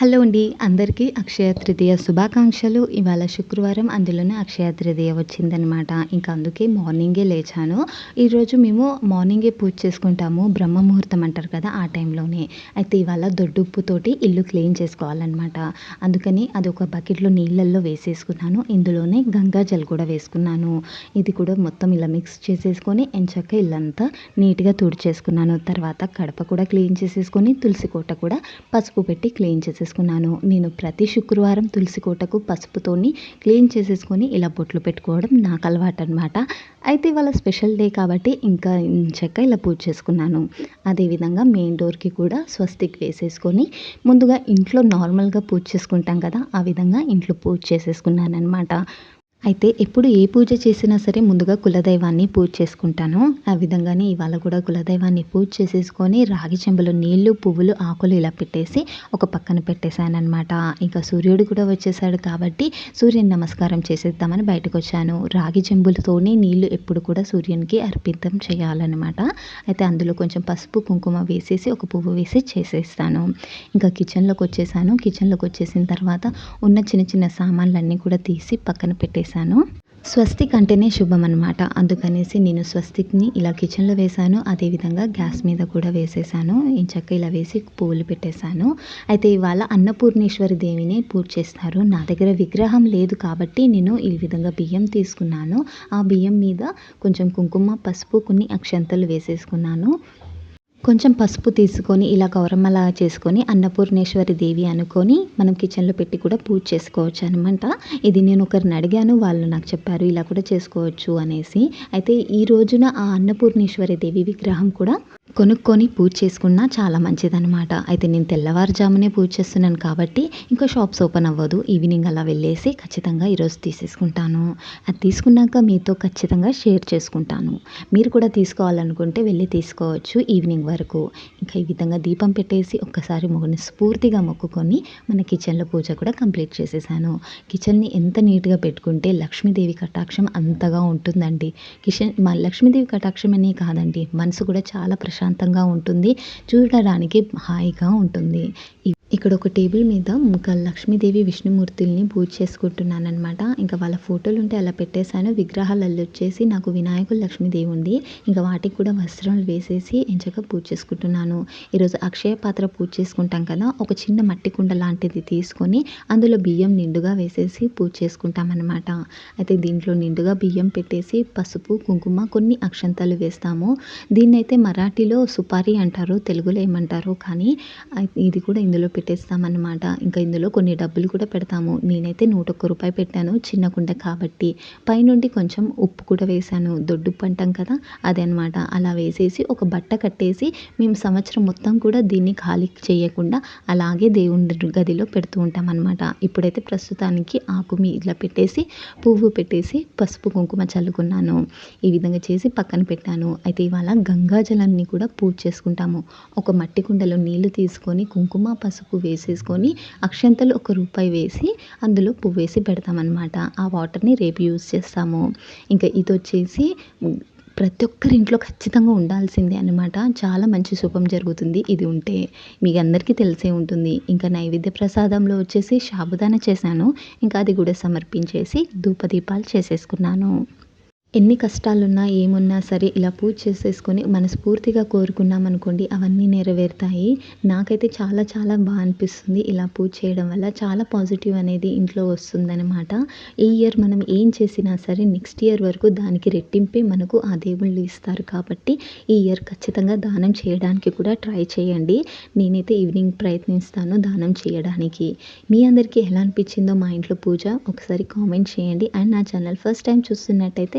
Hello అండి. అందరికీ అక్షయ తృతీయ శుభాకాంక్షలు. ఇవాళ శుక్రవారం అందులోనే అక్షయ తృతీయ వచ్చిందనమాట ఇంకా అందుకే మార్నింగే లేచాను. ఈరోజు మేము మార్నింగే పూజ చేసుకుంటాము. బ్రహ్మ ముహూర్తం అంటారు కదా ఆ టైంలోనే. అయితే ఇవాళ దొడ్డుప్పుతోటి ఇల్లు క్లీన్ చేసుకోవాలన్నమాట. అందుకని అది ఒక బకెట్లో నీళ్ళల్లో వేసేసుకున్నాను. ఇందులోనే గంగాజల్ కూడా వేసుకున్నాను. ఇది కూడా మొత్తం ఇలా మిక్స్ చేసేసుకొని ఎంచక్క ఇల్లంతా నీట్గా తుడిచేసుకున్నాను. తర్వాత కడప కూడా క్లీన్ చేసేసుకొని తులసి కోట కూడా పసుపు పెట్టి క్లీన్ చేసేసుకున్నాను. చేసుకున్నాను. నేను ప్రతి శుక్రవారం తులసి కోటకు పసుపుతోని క్లీన్ చేసేసుకొని ఇలా బొట్లు పెట్టుకోవడం నాకు అలవాటు అనమాట అయితే ఇవాళ స్పెషల్ డే కాబట్టి ఇంకా చెక్క ఇలా పూజ చేసుకున్నాను. అదేవిధంగా మెయిన్ డోర్కి కూడా స్వస్తిక్ వేసేసుకొని ముందుగా ఇంట్లో నార్మల్గా పూజ చేసుకుంటాం కదా ఆ విధంగా ఇంట్లో పూజ చేసేసుకున్నాను అనమాట అయితే ఎప్పుడు ఏ పూజ చేసినా సరే ముందుగా కులదైవాన్ని పూజ చేసుకుంటాను. ఆ విధంగానే ఇవాళ కూడా కులదైవాన్ని పూజ చేసేసుకొని రాగి చెంబులో నీళ్ళు పువ్వులు ఆకులు ఇలా పెట్టేసి ఒక పక్కన పెట్టేశానమాట అనమాట ఇంకా సూర్యుడు కూడా వచ్చేసాడు కాబట్టి సూర్యుని నమస్కారం చేసేద్దామని బయటకు వచ్చాను రాగి చెంబులతోనే నీళ్ళు ఎప్పుడు కూడా సూర్యునికి అర్పితం చేయాలన్నమాట. అయితే అందులో కొంచెం పసుపు కుంకుమ వేసేసి ఒక పువ్వు వేసి చేసేస్తాను. ఇంకా కిచెన్లోకి వచ్చేసాను. కిచెన్లోకి వచ్చేసిన తర్వాత ఉన్న చిన్న చిన్న సామాన్లన్నీ కూడా తీసి పక్కన పెట్టేసి వేశాను. స్వస్తిక్ అంటేనే శుభం అనమాట అందుకనేసి నేను స్వస్తిక్ని ఇలా కిచెన్లో వేశాను. అదేవిధంగా గ్యాస్ మీద కూడా వేసేసాను. చక్క ఇలా వేసి పువ్వులు పెట్టేశాను. అయితే ఇవాళ అన్నపూర్ణేశ్వరి దేవిని పూజ చేస్తారు. నా దగ్గర విగ్రహం లేదు కాబట్టి నేను ఈ విధంగా బియ్యం తీసుకున్నాను. ఆ బియ్యం మీద కొంచెం కుంకుమ పసుపు కొన్ని అక్షంతలు వేసేసుకున్నాను. కొంచెం పసుపు తీసుకొని ఇలా గౌరమ్మలా చేసుకొని అన్నపూర్ణేశ్వరి దేవి అనుకొని మనం కిచెన్లో పెట్టి కూడా పూజ చేసుకోవచ్చు అనమాట ఇది నేను ఒకరిని అడిగాను వాళ్ళు నాకు చెప్పారు ఇలా కూడా చేసుకోవచ్చు అనేసి. అయితే ఈ రోజున ఆ అన్నపూర్ణేశ్వరి దేవి విగ్రహం కూడా కొనుక్కొని పూజ చేసుకున్నా చాలా మంచిదనమాట అయితే నేను తెల్లవారుజామునే పూజ చేస్తున్నాను కాబట్టి ఇంకా షాప్స్ ఓపెన్ అవ్వదు. ఈవినింగ్ అలా వెళ్ళేసి ఖచ్చితంగా ఈరోజు తీసేసుకుంటాను. అది తీసుకున్నాక మీతో ఖచ్చితంగా షేర్ చేసుకుంటాను. మీరు కూడా తీసుకోవాలనుకుంటే వెళ్ళి తీసుకోవచ్చు ఈవినింగ్ వరకు. ఇంకా ఈ విధంగా దీపం పెట్టేసి ఒక్కసారి మొగ్గుని స్ఫూర్తిగా మొక్కుకొని మన కిచెన్లో పూజ కూడా కంప్లీట్ చేసేసాను. కిచెన్ని ఎంత నీట్గా పెట్టుకుంటే లక్ష్మీదేవి కటాక్షం అంతగా ఉంటుందండి. కిచెన్ మా లక్ష్మీదేవి కటాక్షం అనే కాదండి మనసు కూడా చాలా ప్రశాంతంగా ప్రశాంతంగా ఉంటుంది. చూడడానికి హాయిగా ఉంటుంది. ఇక్కడ ఒక టేబుల్ మీద ఇంకా లక్ష్మీదేవి విష్ణుమూర్తుల్ని పూజ చేసుకుంటున్నాను అనమాట ఇంకా వాళ్ళ ఫోటోలు ఉంటే అలా పెట్టేశాను. విగ్రహాలలో వచ్చేసి నాకు వినాయకుడు లక్ష్మీదేవి ఉంది. ఇంకా వాటికి కూడా వస్త్రాలు వేసేసి ఎంచగా పూజ చేసుకుంటున్నాను. ఈరోజు అక్షయ పాత్ర పూజ చేసుకుంటాం కదా ఒక చిన్న మట్టి కుండ లాంటిది తీసుకొని అందులో బియ్యం నిండుగా వేసేసి పూజ చేసుకుంటామన్నమాట. అయితే దీంట్లో నిండుగా బియ్యం పెట్టేసి పసుపు కుంకుమ కొన్ని అక్షంతాలు వేస్తాము. దీన్నైతే మరాఠీలో సుపారీ అంటారు తెలుగులో ఏమంటారు కానీ ఇది కూడా ఇందులో పెట్టేస్తామన్నమాట. ఇంకా ఇందులో కొన్ని డబ్బులు కూడా పెడతాము. నేనైతే నూట ఒక్క రూపాయి పెట్టాను చిన్న కుండ కాబట్టి. పైనుండి కొంచెం ఉప్పు కూడా వేసాను దొడ్డుప్పు అంటాం కదా అదే అనమాట అలా వేసేసి ఒక బట్ట కట్టేసి మేము సంవత్సరం మొత్తం కూడా దీన్ని ఖాళీ చేయకుండా అలాగే దేవుడి గదిలో పెడుతూ ఉంటాం అనమాట ఇప్పుడైతే ప్రస్తుతానికి ఆకు మీ ఇట్లా పెట్టేసి పువ్వు పెట్టేసి పసుపు కుంకుమ చల్లుకున్నాను. ఈ విధంగా చేసి పక్కన పెట్టాను. అయితే ఇవాళ గంగాజలాన్ని కూడా పూజ చేసుకుంటాము. ఒక మట్టి కుండలో నీళ్ళు తీసుకొని కుంకుమ పసుపు పువ్వు వేసేసుకొని అక్షంతలు ఒక రూపాయి వేసి అందులో పువ్వు వేసి పెడతామన్నమాట. ఆ వాటర్ని రేపు యూజ్ చేస్తాము. ఇంకా ఇది వచ్చేసి ప్రతి ఒక్కరి ఇంట్లో ఖచ్చితంగా ఉండాల్సిందే అనమాట చాలా మంచి శుభం జరుగుతుంది ఇది ఉంటే. మీకు అందరికీ తెలిసే ఉంటుంది. ఇంకా నైవేద్య ప్రసాదంలో వచ్చేసి సాబుదాన చేశాను. ఇంకా అది కూడా సమర్పించేసి ధూపదీపాలు చేసేసుకున్నాను. ఎన్ని కష్టాలున్నా ఏమున్నా సరే ఇలా పూజ చేసేసుకొని మనస్ఫూర్తిగా కోరుకున్నాం అనుకోండి అవన్నీ నెరవేరుతాయి. నాకైతే చాలా చాలా బాగా అనిపిస్తుంది ఇలా పూజ చేయడం వల్ల. చాలా పాజిటివ్ అనేది ఇంట్లో వస్తుందన్నమాట. ఈ ఇయర్ మనం ఏం చేసినా సరే నెక్స్ట్ ఇయర్ వరకు దానికి రెట్టింపే మనకు ఆ దేవుళ్ళు ఇస్తారు కాబట్టి ఈ ఇయర్ ఖచ్చితంగా దానం చేయడానికి కూడా ట్రై చేయండి. నేనైతే ఈవినింగ్ ప్రయత్నిస్తాను దానం చేయడానికి. మీ అందరికీ ఎలా అనిపించిందో మా ఇంట్లో పూజ ఒకసారి కామెంట్ చేయండి. అండ్ నా ఛానల్ ఫస్ట్ టైం చూస్తున్నట్టయితే